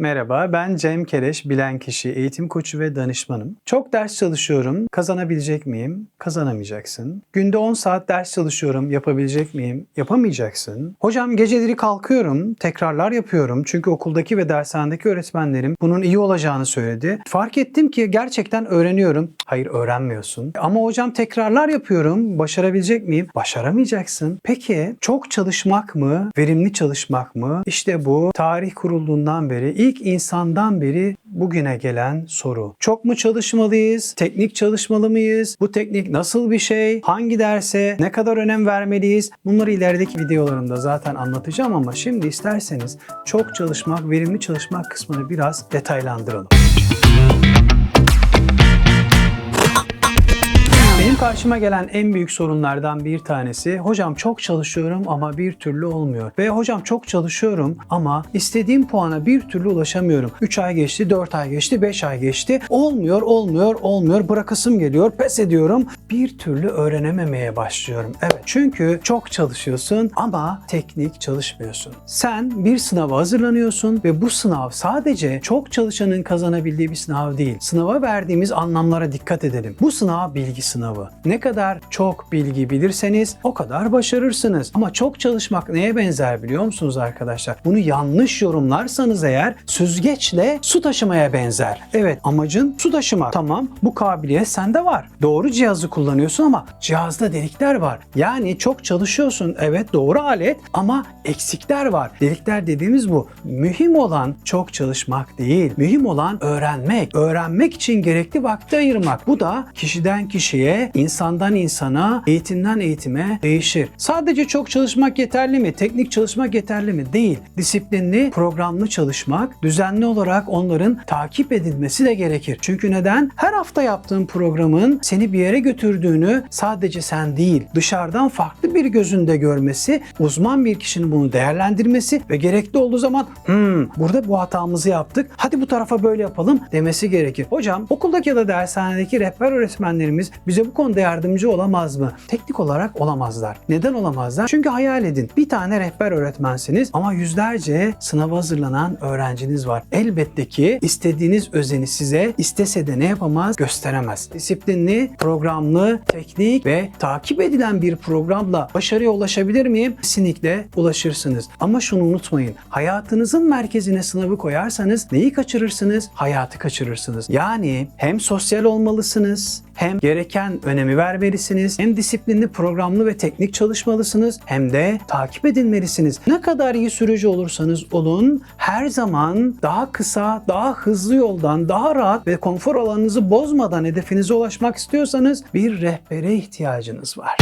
Merhaba, ben Cem Kereş, bilen kişi, eğitim koçu ve danışmanım. Çok ders çalışıyorum, kazanabilecek miyim? Kazanamayacaksın. Günde 10 saat ders çalışıyorum, yapabilecek miyim? Yapamayacaksın. Hocam geceleri kalkıyorum, tekrarlar yapıyorum. Çünkü okuldaki ve dershanedeki öğretmenlerim bunun iyi olacağını söyledi. Fark ettim ki gerçekten öğreniyorum. Hayır öğrenmiyorsun. Ama hocam tekrarlar yapıyorum, başarabilecek miyim? Başaramayacaksın. Peki çok çalışmak mı, verimli çalışmak mı? İşte bu tarih kurulduğundan beri, ilk insandan beri bugüne gelen soru. Çok mu çalışmalıyız? Teknik çalışmalı mıyız? Bu teknik nasıl bir şey? Hangi derse ne kadar önem vermeliyiz? Bunları ilerideki videolarımda zaten anlatacağım ama şimdi isterseniz çok çalışmak, verimli çalışmak kısmını biraz detaylandıralım. Benim karşıma gelen en büyük sorunlardan bir tanesi hocam çok çalışıyorum ama bir türlü olmuyor. Ve hocam çok çalışıyorum ama istediğim puana bir türlü ulaşamıyorum. 3 ay geçti, 4 ay geçti, 5 ay geçti. Olmuyor, olmuyor, olmuyor. Bırakasım geliyor, pes ediyorum. Bir türlü öğrenememeye başlıyorum. Evet çünkü çok çalışıyorsun ama teknik çalışmıyorsun. Sen bir sınava hazırlanıyorsun ve bu sınav sadece çok çalışanın kazanabildiği bir sınav değil. Sınava verdiğimiz anlamlara dikkat edelim. Bu sınav bilgi sınavı. Ne kadar çok bilgi bilirseniz o kadar başarırsınız. Ama çok çalışmak neye benzer biliyor musunuz arkadaşlar? Bunu yanlış yorumlarsanız eğer süzgeçle su taşımaya benzer. Evet amacın su taşımak. Tamam bu kabiliyet sende var. Doğru cihazı kullanıyorsun ama cihazda delikler var. Yani çok çalışıyorsun evet doğru alet ama eksikler var. Delikler dediğimiz bu. Mühim olan çok çalışmak değil. Mühim olan öğrenmek. Öğrenmek için gerekli vakti ayırmak. Bu da kişiden kişiye, insandan insana, eğitimden eğitime değişir. Sadece çok çalışmak yeterli mi? Teknik çalışmak yeterli mi? Değil. Disiplinli, programlı çalışmak, düzenli olarak onların takip edilmesi de gerekir. Çünkü neden? Her hafta yaptığın programın seni bir yere götürdüğünü sadece sen değil, dışarıdan farklı bir gözünde görmesi, uzman bir kişinin bunu değerlendirmesi ve gerekli olduğu zaman hmm, burada bu hatamızı yaptık, hadi bu tarafa böyle yapalım demesi gerekir. Hocam okuldaki ya da dershanedeki rehber öğretmenlerimiz bize bu konuda yardımcı olamaz mı? Teknik olarak olamazlar. Neden olamazlar? Çünkü hayal edin. Bir tane rehber öğretmensiniz ama yüzlerce sınava hazırlanan öğrenciniz var. Elbette ki istediğiniz özeni size istese de ne yapamaz? Gösteremez. Disiplinli, programlı, teknik ve takip edilen bir programla başarıya ulaşabilir miyim? Kesinlikle ulaşırsınız. Ama şunu unutmayın. Hayatınızın merkezine sınavı koyarsanız neyi kaçırırsınız? Hayatı kaçırırsınız. Yani hem sosyal olmalısınız, hem gereken önemi vermelisiniz, hem disiplinli, programlı ve teknik çalışmalısınız, hem de takip edilmelisiniz. Ne kadar iyi sürücü olursanız olun, her zaman daha kısa, daha hızlı yoldan, daha rahat ve konfor alanınızı bozmadan hedefinize ulaşmak istiyorsanız bir rehbere ihtiyacınız var.